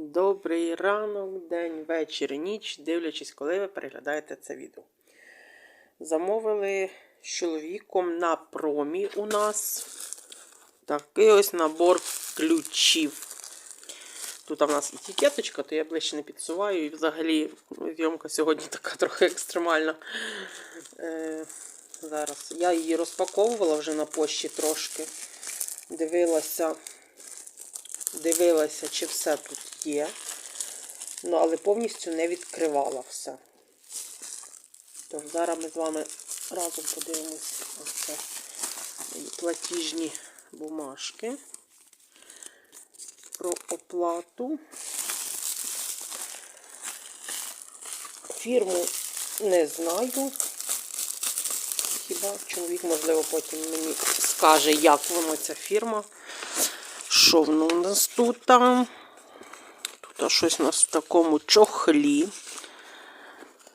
Добрий ранок, день, вечір, ніч, дивлячись, коли ви переглядаєте це відео. Замовили з чоловіком на промі у нас такий ось набор ключів. Тут у нас етикеточка, то я ближче не підсуваю. І взагалі зйомка сьогодні така трохи екстремальна. Е, зараз я її розпаковувала вже на пошті трошки. Дивилася дивилася, чи все тут є. Ну, але повністю не відкривала все. Тож зараз ми з вами разом подивимось оце платіжні бумажки про оплату. Фірму не знаю. Хіба чоловік, можливо, потім мені скаже, як воно ця фірма. Що воно у нас тут? Тут щось у нас в такому чохлі.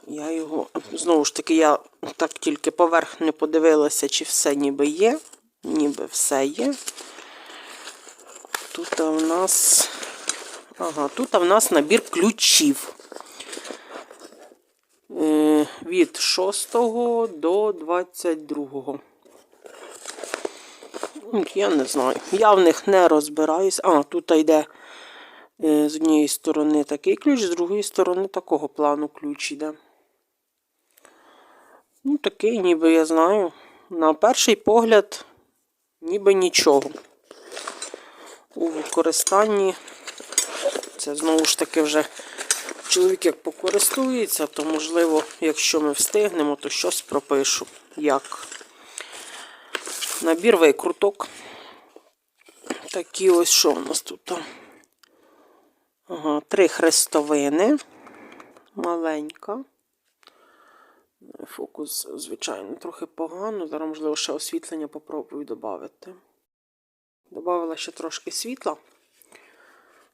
Я його, знову ж таки, я так тільки поверх не подивилася, чи все ніби є. Ніби все є. Тут у нас. Ага, тут у нас набір ключів. Е, Від 6 до 22. Я не знаю. Я в них не розбираюсь. А, тут йде е, з однієї сторони такий ключ, з другої сторони такого плану ключ йде. Ну, такий, ніби я знаю. На перший погляд, ніби нічого. У використанні. Це знову ж таки вже чоловік як покористується, то, можливо, якщо ми встигнемо, то щось пропишу. Як Набір викруток. Такі ось що у нас тут? Ага, Три хрестовини. Маленька. Фокус, звичайно, трохи погано. Зараз, можливо, ще освітлення попробую додати. Добавила ще трошки світла.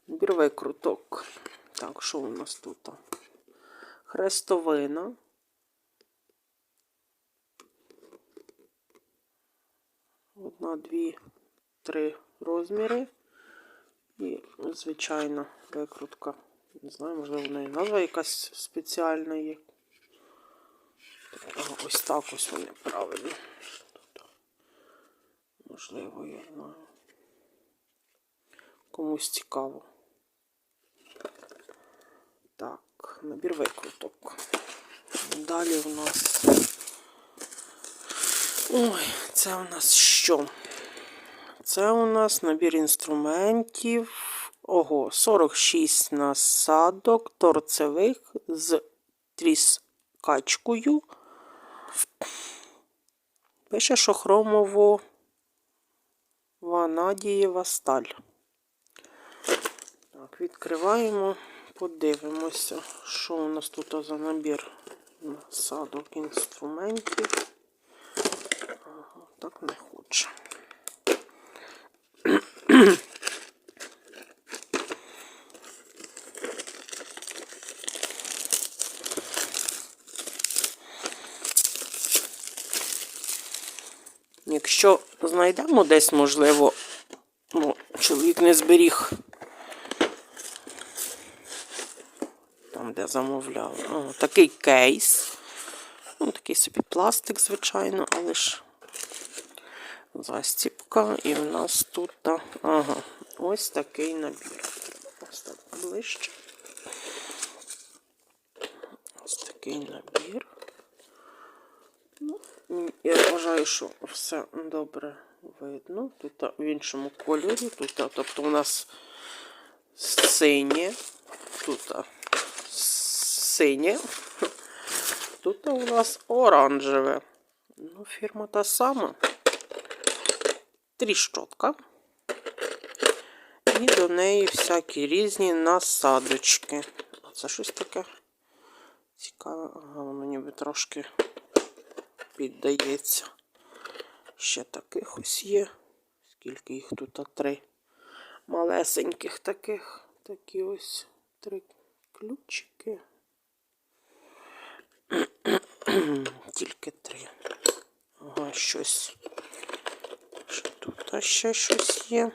Набір викруток. Так, що у нас тут? Хрестовина. Одна, дві, три розміри. І, звичайно, викрутка. Не знаю, можливо, в неї назва якась спеціальна є. Ось так ось вони правильно. Тут, можливо, я знаю. Комусь цікаво. Так, набір викруток. Далі у нас. Ой, це у нас що? Це у нас набір інструментів. Ого, 46 насадок торцевих з тріскачкою. Пише, що хромово ванадієва сталь. Так, відкриваємо, подивимося, що у нас тут за набір насадок інструментів. Так не хоче. Якщо знайдемо десь, можливо, ну, чоловік не зберіг. Там, де замовляв. О, такий кейс. Ну, такий собі пластик, звичайно, але ж застіпка. І в нас тут, ага, ось такий набір. Ось так ближче. Ось такий набір. Ну, я вважаю, що все добре видно. Тут в іншому кольорі. Тут, тобто у нас синє. Тут синє. Тут у нас оранжеве. Ну, фірма та сама. Тріщотка. І до неї всякі різні насадочки. А це щось таке цікаве. Ага, воно ніби трошки піддається. Ще таких ось є. Скільки їх тут? Три малесеньких таких. Такі ось три ключики. Тільки три. Ага, щось. Ще щось є.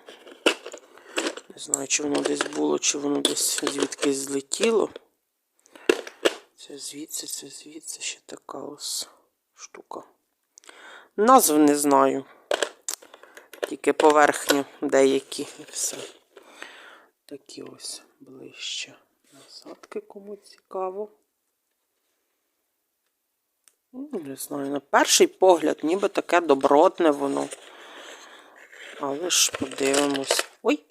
Не знаю, чи воно десь було, чи воно десь звідкись злетіло. Це звідси, це звідси ще така ось штука. Назв не знаю. Тільки поверхню деякі і все. Такі ось ближче насадки, кому цікаво. Ну, Не знаю, на перший погляд, ніби таке добротне воно. Але ж подивимось. Ой!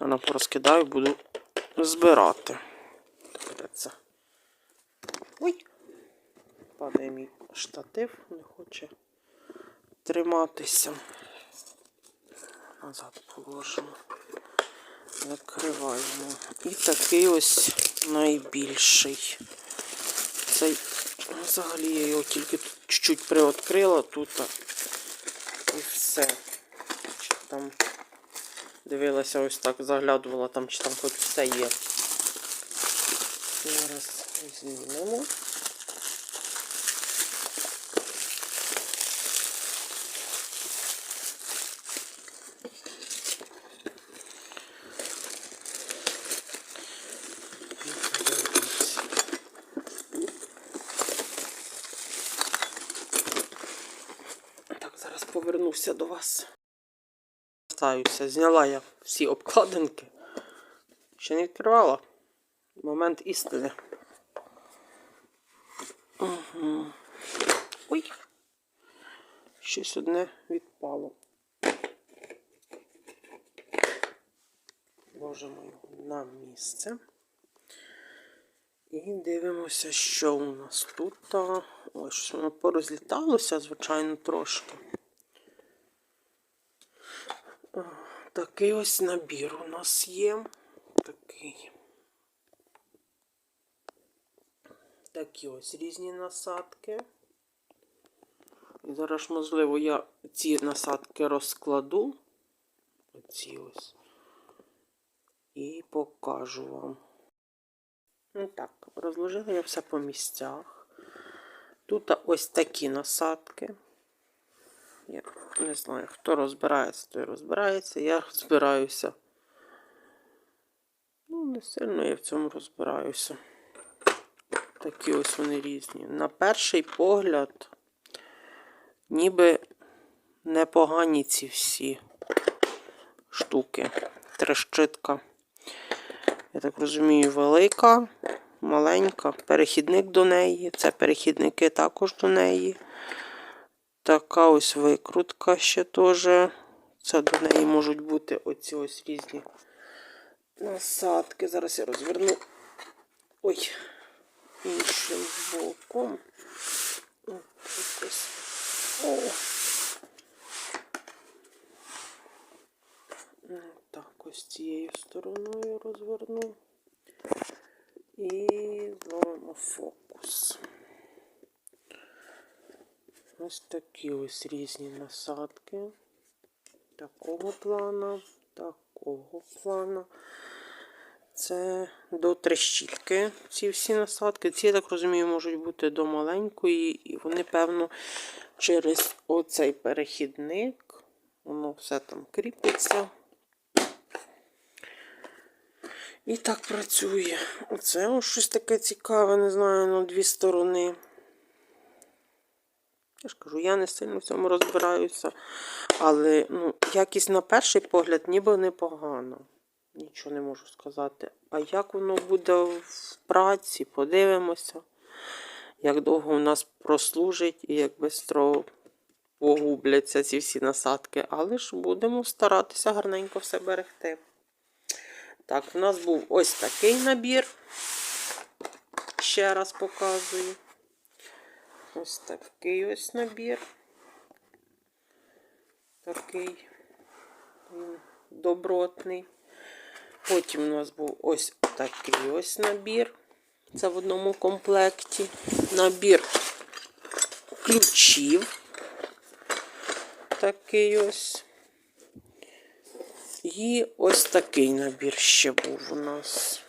Я порозкидаю, буду збирати. Це? Ой! Падає мій штатив, не хоче триматися. Назад положимо. Закриваємо. І такий ось найбільший. Цей взагалі я його тільки чуть-чуть приоткрила тут. Все. Там дивилася ось так, заглядувала там, чи там хоч все є. Зараз знімемо. Так, зараз повернуся до вас. Стаюся, зняла я всі обкладинки. Ще не відкривала. Момент істини. Угу. Ой. Щось одне відпало. Ложимо його на місце. І дивимося, що у нас тут. Ось воно порозліталося, звичайно, трошки. Такий ось набір у нас є. Такий. Такі ось різні насадки. І зараз, можливо, я ці насадки розкладу. Оці ось. І покажу вам. Ну так, розложила я все по місцях. Тут ось такі насадки. Я не знаю, хто розбирається, той розбирається. Я розбираюся. Ну, не сильно я в цьому розбираюся. Такі ось вони різні. На перший погляд, ніби непогані ці всі штуки. Трещитка. Я так розумію, велика, маленька. Перехідник до неї. Це перехідники також до неї. Така ось викрутка ще теж. Це до неї можуть бути оці ось різні насадки. Зараз я розверну ой, іншим боком. О, якось. О. Так, ось цією стороною розверну. І зловимо фокус. Ось такі ось різні насадки. Такого плана, такого плана. Це до трещітки ці всі насадки. Ці, я так розумію, можуть бути до маленької, і вони, певно, через оцей перехідник, воно все там кріпиться. І так працює. Оце ось щось таке цікаве, не знаю, на дві сторони. Я ж кажу, я не сильно в цьому розбираюся. Але ну, якість на перший погляд ніби непогано. Нічого не можу сказати. А як воно буде в праці, подивимося, як довго у нас прослужить і як швидко погубляться ці всі насадки. Але ж будемо старатися гарненько все берегти. Так, у нас був ось такий набір. Ще раз показую. Ось такий ось набір. Такий добротний. Потім у нас був ось такий ось набір. Це в одному комплекті. Набір ключів. Такий ось. І ось такий набір ще був у нас.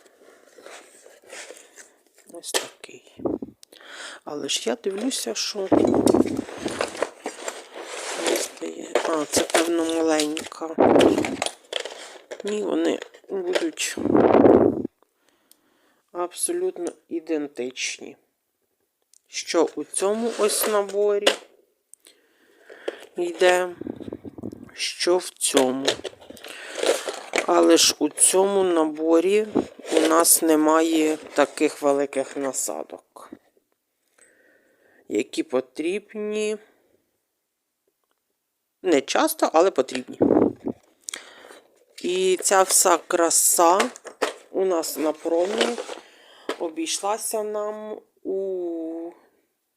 Ось такий. Але ж я дивлюся, що. А, це певно маленька. Ні, вони будуть абсолютно ідентичні. Що у цьому ось наборі йде, що в цьому. Але ж у цьому наборі у нас немає таких великих насадок, які потрібні не часто, але потрібні. І ця вся краса у нас на промі обійшлася нам у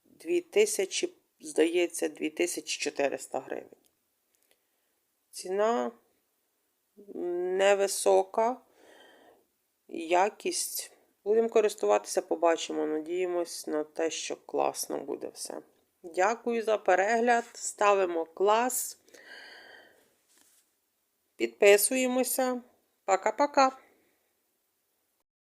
2000, здається, 2400 гривень. Ціна невисока. Якість. Будемо користуватися, побачимо. Надіємось на те, що класно буде все. Дякую за перегляд. Ставимо клас. Підписуємося. Пока-пока.